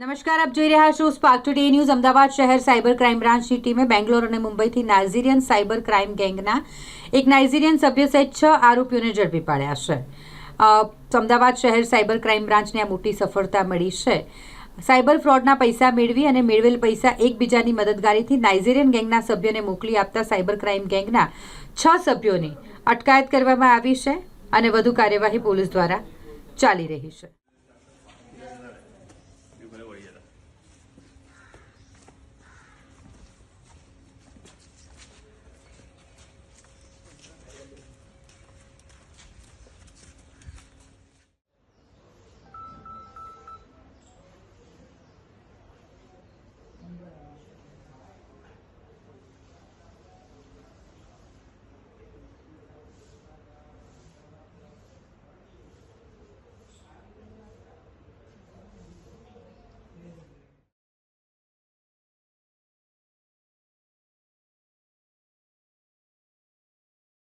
નમસ્કાર, આપ જોઈ રહ્યા છો સ્પાર્ક ટુડે ન્યૂઝ અમદાવાદ શહેર સાયબર ક્રાઇમ બ્રાન્ચની ટીમે બેંગ્લોર અને મુંબઈથી નાઇઝીરિયન સાયબર ક્રાઇમ ગેંગના એક નાઇઝીરિયન સભ્ય સહિત છ આરોપીઓને ઝડપી પાડ્યા છે. અમદાવાદ શહેર સાયબર ક્રાઇમ બ્રાન્ચને આ મોટી સફળતા મળી છે. સાયબર ફ્રોડના પૈસા મેળવી અને મેળવેલ પૈસા એકબીજાની મદદગારીથી નાઇજીરિયન ગેંગના સભ્યોને મોકલી આપતા સાયબર ક્રાઇમ ગેંગના છ સભ્યોની અટકાયત કરવામાં આવી છે અને વધુ કાર્યવાહી પોલીસ દ્વારા ચાલી રહી છે.